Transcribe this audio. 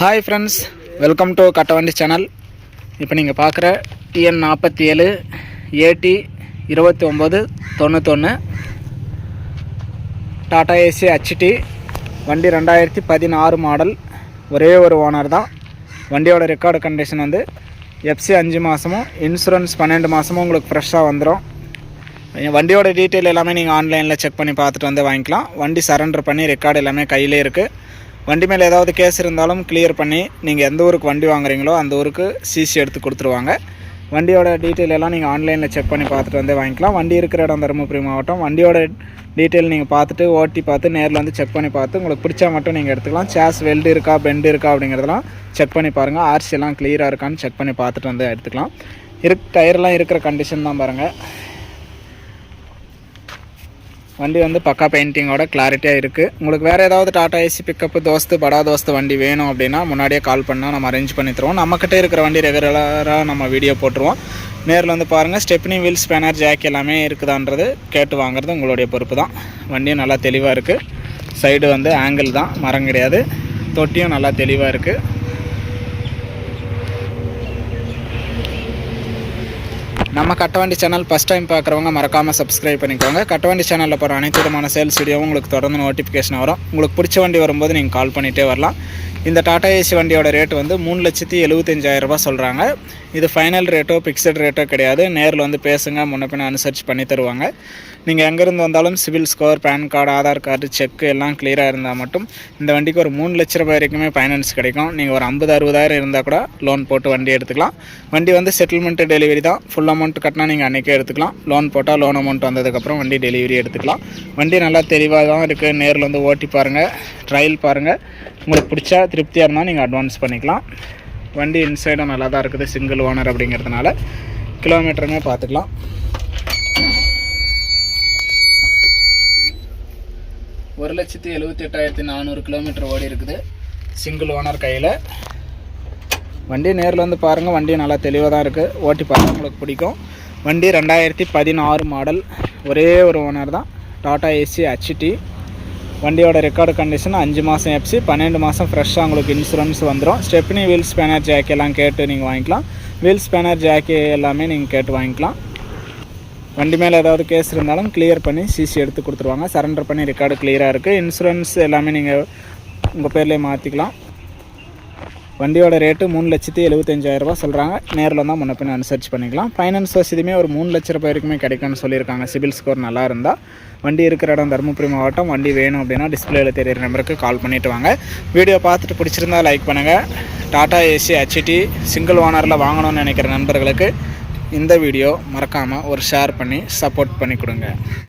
Hi friends welcome to Kattavandi channel இப்போ நீங்கள் பார்க்குற டிஎன் நாற்பத்தி ஏழு ஏடி இருபத்தி ஒம்பது தொண்ணூத்தொன்று டாடா ஏசி ஹச்டி வண்டி ரெண்டாயிரத்தி பதினாறு மாடல் ஒரே ஒரு ஓனர் தான். வண்டியோட ரெக்கார்டு கண்டிஷன் வந்து எஃப்சி அஞ்சு மாதமும் இன்சூரன்ஸ் பன்னெண்டு மாதமும் உங்களுக்கு ஃப்ரெஷ்ஷாக வந்துடும் வண்டியோட டீட்டெயில் எல்லாமே நீங்கள் ஆன்லைனில் செக் பண்ணி பார்த்துட்டு வந்து வாங்கிக்கலாம். வண்டி சரண்டர் பண்ணி ரெக்கார்டு எல்லாமே கையிலே இருக்குது வண்டி மேலே ஏதாவது கேஸ் இருந்தாலும் கிளியர் பண்ணி நீங்கள் எந்த ஊருக்கு வண்டி வாங்குறீங்களோ அந்த ஊருக்கு சிசி எடுத்து கொடுத்துருவாங்க. வண்டியோட டீட்டெயில் எல்லாம் நீங்கள் ஆன்லைனில் செக் பண்ணி பார்த்துட்டு வந்து வாங்கிக்கலாம். வண்டி இருக்கிற இடம் தருமபுரி மாவட்டம். வண்டியோட டீட்டெயில் நீங்கள் பார்த்துட்டு ஓட்டி பார்த்து நேரில் வந்து செக் பண்ணி பார்த்து உங்களுக்கு பிடிச்சா மட்டும் நீங்கள் எடுத்துக்கலாம். சேஸ் வெல்டு இருக்கா பெண்டு இருக்கா அப்படிங்கிறதெல்லாம் செக் பண்ணி பாருங்கள் ஆர்சி எல்லாம் கிளியராக இருக்கான்னு செக் பண்ணி பார்த்துட்டு வந்து எடுத்துக்கலாம். இருக் டயர்லாம் இருக்கிற கண்டிஷன் தான் பாருங்கள் வண்டி வந்து பக்கா பெயிண்டிங்கோட கிளாரிட்டியாக இருக்குது உங்களுக்கு வேறு ஏதாவது டாடா ஏசி பிக்கப்பு தோஸ்து படா தோஸ்து வண்டி வேணும் அப்படின்னா முன்னாடியே கால் பண்ணால் நம்ம அரேஞ்ச் பண்ணி தருவோம். நம்மக்கிட்ட இருக்கிற வண்டி ரெகுலராக நம்ம வீடியோ போட்டுருவோம். நேரில் வந்து பாருங்கள் ஸ்டெப்னி வீல்ஸ் ஸ்பேனர் ஜாக் எல்லாமே இருக்குதான்றது கேட்டு வாங்குறது உங்களுடைய பொறுப்பு தான். வண்டியும் நல்லா தெளிவாக இருக்குது சைடு வந்து ஆங்கிள் தான் மரம் கிடையாது. தொட்டியும் நல்லா தெளிவாக இருக்குது நம்ம கட்டவண்டி சேனல் ஃபஸ்ட் டைம் பார்க்குறவங்க மறக்காமல் சப்ஸ்கிரைப் பண்ணிக்கோங்க. கட்டவண்டி சேனலில் போகிற அனைத்து விதமான சேல்ஸ் வீடியோவும் உங்களுக்கு தொடர்ந்து நோட்டிஃபிகேஷன் வரும். உங்களுக்கு பிடிச்ச வண்டி வரும்போது நீங்கள் கால் பண்ணிகிட்டே வரலாம். இந்த டாடா ஏசி வண்டியோட ரேட் வந்து மூணு லட்சத்தி எழுபத்தஞ்சாயிரம் ரூபாய் சொல்கிறாங்க இது ஃபைனல் ரேட்டோ ஃபிக்ஸட் ரேட்டோ கிடையாது. நேரில் வந்து பேசுங்க முன்ன பின்ன அனுசரித்து பண்ணி தருவாங்க. நீங்கள் எங்கேருந்து வந்தாலும் CIBIL score PAN card Aadhaar card cheque எல்லாம் கிளியராக இருந்தால் மட்டும் இந்த வண்டிக்கு ஒரு மூணு லட்ச ரூபாய் வரைக்குமே ஃபைனான்ஸ் கிடைக்கும். நீங்கள் ஒரு ஐம்பது அறுபதாயிரம் இருந்தால் கூட லோன் போட்டு வண்டி எடுத்துக்கலாம். வண்டி வந்து செட்டில்மெண்ட்டு டெலிவரி தான். ஃபுல் அமௌண்ட் கட்டினா நீங்கள் அன்றைக்கே எடுத்துக்கலாம். லோன் போட்டால் லோன் அமௌண்ட் வந்ததுக்கப்புறம் வண்டி டெலிவரி எடுத்துக்கலாம். வண்டி நல்லா தெளிவாக தான் இருக்குது நேரில் வந்து ஓட்டி பாருங்கள் ட்ரையல் பாருங்கள் உங்களுக்கு பிடிச்சா திருப்தியாக இருந்தால் நீங்கள் அட்வான்ஸ் பண்ணிக்கலாம். வண்டி இன்சைடும் நல்லா தான் இருக்குது சிங்கிள் ஓனர் அப்படிங்கிறதுனால. கிலோமீட்டருமே பார்த்துக்கலாம். ஒரு லட்சத்தி எழுபத்தி எட்டாயிரத்தி நானூறு கிலோமீட்டர் ஓடி இருக்குது சிங்கிள் ஓனர் கையில். வண்டி நேரில் வந்து பாருங்கள் வண்டி நல்லா தெளிவாக தான் இருக்குது ஓட்டி பார்த்தா உங்களுக்கு பிடிக்கும். வண்டி ரெண்டாயிரத்தி பதினாறு மாடல் ஒரே ஒரு ஓனர் தான். டாடா ஏசி ஹச்டி வண்டியோட ரெக்கார்டு கண்டிஷன் அஞ்சு மாதம் எஃப்சி பன்னெண்டு மாதம் ஃப்ரெஷ்ஷாக உங்களுக்கு இன்சூரன்ஸ் வந்துடும் ஸ்டெப்னி வீல் ஸ்பேனர் ஜாக்கி எல்லாம் கேட்டு நீங்கள் வாங்கிக்கலாம். வீல் ஸ்பேனர் ஜாக்கி எல்லாமே நீங்கள் கேட்டு வாங்கிக்கலாம். வண்டி மேலே ஏதாவது கேஸ் இருந்தாலும் கிளியர் பண்ணி சிசி எடுத்து கொடுத்துருவாங்க. சரண்டர் பண்ணி ரெக்கார்டு கிளியராக இருக்குது இன்சூரன்ஸ் எல்லாமே நீங்கள் உங்கள் பேர்லேயே மாற்றிக்கலாம் வண்டியோட ரேட்டு மூணு லட்சத்தி எழுபத்தஞ்சாயிரரூபா சொல்கிறாங்க நேரில் வந்தால் முன்ன பின்ன அனுசரிச்சு பண்ணிக்கலாம். ஃபைனான்ஸ் வசதியுமே ஒரு மூணு லட்ச ரூபாய் வரைக்குமே கிடைக்கும்னு சொல்லியிருக்காங்க. சிபில் ஸ்கோர் நல்லா இருந்தால் வண்டி இருக்கிற இடம் தருமபுரி மாவட்டம். வண்டி வேணும் அப்படின்னா டிஸ்பிளேயில் தெரியிற நம்பருக்கு கால் பண்ணிவிட்டு வாங்க. வீடியோ பார்த்துட்டு பிடிச்சிருந்தா லைக் பண்ணுங்கள் டாடா ஏசி ஹெச்டி சிங்கிள் ஓனரில் வாங்கணும்னு நினைக்கிற நண்பர்களுக்கு இந்த வீடியோ மறக்காமல் ஒரு ஷேர் பண்ணி சப்போர்ட் பண்ணி கொடுங்க.